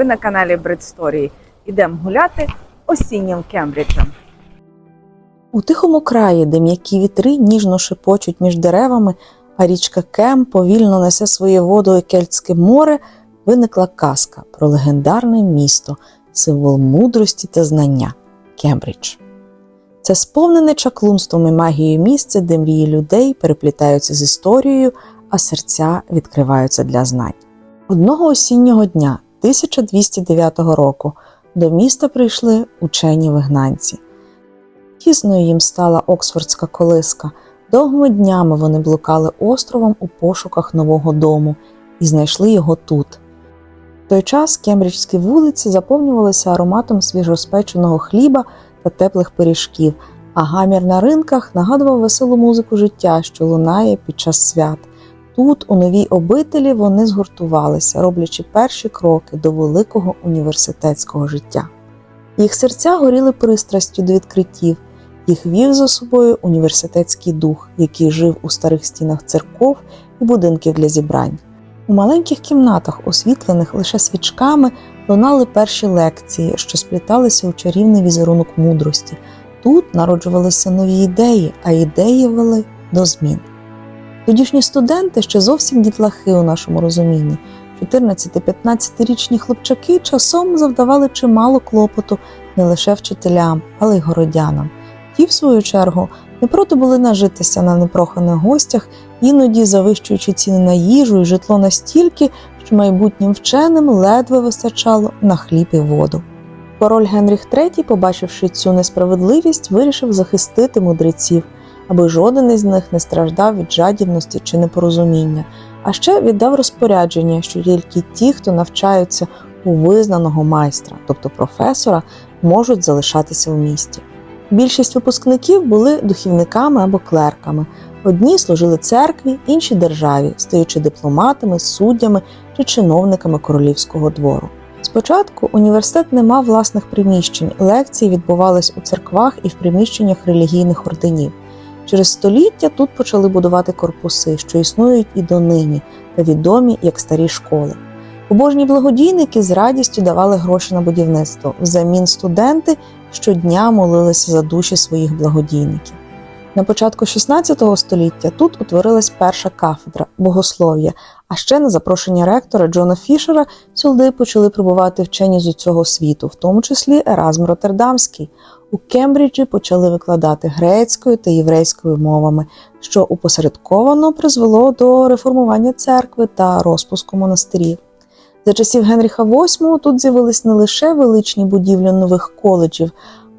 Ви на каналі Бредсторії. Ідемо гуляти осіннім Кембриджем. У тихому краї, де м'які вітри ніжно шепочуть між деревами, а річка Кем повільно несе своє воду і Кельтське море, виникла казка про легендарне місто, символ мудрості та знання Кембридж. Це сповнене чаклунством і магією місце, де мрії людей переплітаються з історією, а серця відкриваються для знань. Одного осіннього дня 1209 року до міста прийшли учені вигнанці. Тісною їм стала Оксфордська колиска. Довгими днями вони блукали островом у пошуках нового дому і знайшли його тут. В той час кембриджські вулиці заповнювалися ароматом свіжоспеченого хліба та теплих пиріжків, а гамір на ринках нагадував веселу музику життя, що лунає під час свят. Тут, у новій обителі, вони згуртувалися, роблячи перші кроки до великого університетського життя. Їх серця горіли пристрастю до відкриттів, їх вів за собою університетський дух, який жив у старих стінах церков і будинків для зібрань. У маленьких кімнатах, освітлених лише свічками, лунали перші лекції, що спліталися у чарівний візерунок мудрості. Тут народжувалися нові ідеї, а ідеї вели до змін. Тодішні студенти ще зовсім дітлахи у нашому розумінні. 14-15-річні хлопчаки часом завдавали чимало клопоту не лише вчителям, але й городянам. Ті, в свою чергу, не проти були нажитися на непроханих гостях, іноді завищуючи ціни на їжу і житло настільки, що майбутнім вченим ледве вистачало на хліб і воду. Король Генріх III, побачивши цю несправедливість, вирішив захистити мудреців, аби жоден із них не страждав від жадібності чи непорозуміння, а ще віддав розпорядження, що тільки ті, хто навчаються у визнаного майстра, тобто професора, можуть залишатися в місті. Більшість випускників були духівниками або клерками. Одні служили церкві, інші державі, стаючи дипломатами, суддями чи чиновниками королівського двору. Спочатку університет не мав власних приміщень, лекції відбувались у церквах і в приміщеннях релігійних орденів. Через століття тут почали будувати корпуси, що існують і донині, та відомі як старі школи. Побожні благодійники з радістю давали гроші на будівництво. Взамін студенти щодня молилися за душі своїх благодійників. На початку XVI століття тут утворилась перша кафедра богослов'я, а ще на запрошення ректора Джона Фішера сюди почали прибувати вчені з усього світу, в тому числі Еразм Роттердамський. У Кембриджі почали викладати грецькою та єврейською мовами, що опосередковано призвело до реформування церкви та розпуску монастирів. За часів Генріха VIII тут з'явились не лише величні будівлі нових коледжів,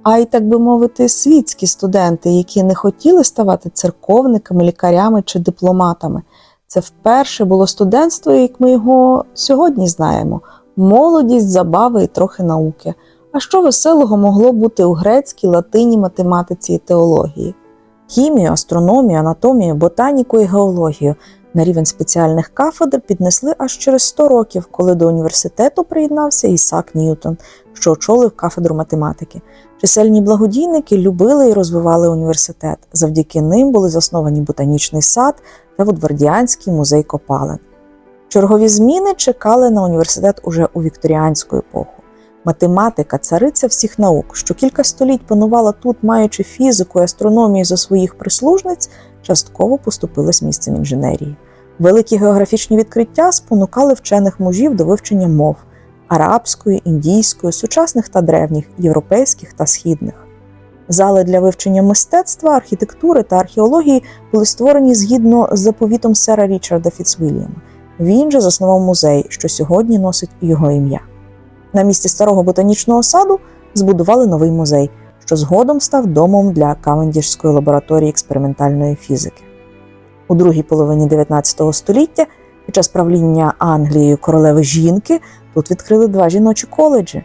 а й, так би мовити, світські студенти, які не хотіли ставати церковниками, лікарями чи дипломатами. Це вперше було студентство, як ми його сьогодні знаємо: молодість, забави і трохи науки. А що веселого могло бути у грецькій, латині, математиці і теології? Хімію, астрономію, анатомію, ботаніку і геологію на рівень спеціальних кафедр піднесли аж через 100 років, коли до університету приєднався Ісак Ньютон, що очолив кафедру математики. Чисельні благодійники любили і розвивали університет. Завдяки ним були засновані ботанічний сад та Вудвардіанський музей копалин. Чергові зміни чекали на університет уже у вікторіанську епоху. Математика, цариця всіх наук, що кілька століть панувала тут, маючи фізику і астрономію за своїх прислужниць, частково поступилась місцем інженерії. Великі географічні відкриття спонукали вчених мужів до вивчення мов арабської, індійської, сучасних та древніх, європейських та східних. Зали для вивчення мистецтва, архітектури та археології були створені згідно з заповітом сера Річарда Фіцвільяма. Він же заснував музей, що сьогодні носить його ім'я. На місці старого ботанічного саду збудували новий музей, що згодом став домом для Кавендішської лабораторії експериментальної фізики. У другій половині 19 століття, під час правління Англією королеви жінки, тут відкрили два жіночі коледжі.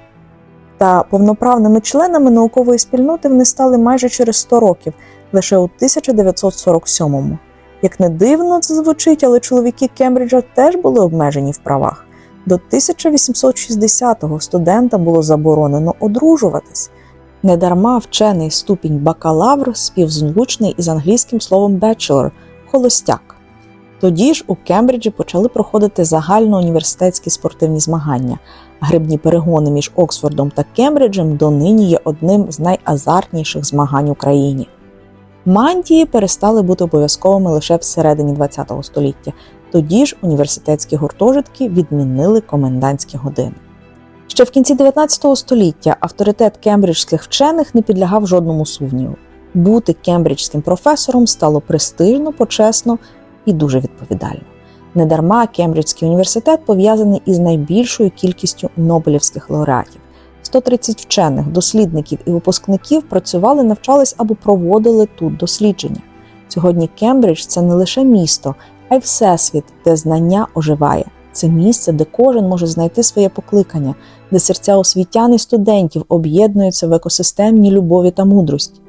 Та повноправними членами наукової спільноти вони стали майже через 100 років, лише у 1947-му. Як не дивно це звучить, але чоловіки Кембриджа теж були обмежені в правах. До 1860-го студентам було заборонено одружуватись. Недарма вчений ступінь бакалавр співзвучний із англійським словом bachelor – холостяк. Тоді ж у Кембриджі почали проходити загальноуніверситетські спортивні змагання. Грибні перегони між Оксфордом та Кембриджем донині є одним з найазартніших змагань у країні. Мантії перестали бути обов'язковими лише всередині ХХ століття. Тоді ж університетські гуртожитки відмінили комендантські години. Ще в кінці 19 століття авторитет кембриджських вчених не підлягав жодному сумніву. Бути кембриджським професором стало престижно, почесно і дуже відповідально. Недарма Кембриджський університет пов'язаний із найбільшою кількістю нобелівських лауреатів. 130 вчених, дослідників і випускників працювали, навчались або проводили тут дослідження. Сьогодні Кембридж це не лише місто, а й всесвіт, де знання оживає. Це місце, де кожен може знайти своє покликання, де серця освітян і студентів об'єднуються в екосистемній любові та мудрості.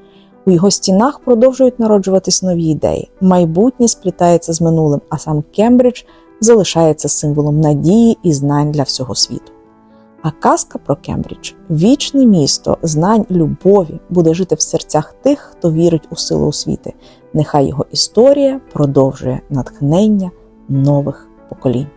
У його стінах продовжують народжуватись нові ідеї. Майбутнє сплітається з минулим, а сам Кембридж залишається символом надії і знань для всього світу. А казка про Кембридж вічне місто знань, любові буде жити в серцях тих, хто вірить у силу освіти. Нехай його історія продовжує натхнення нових поколінь.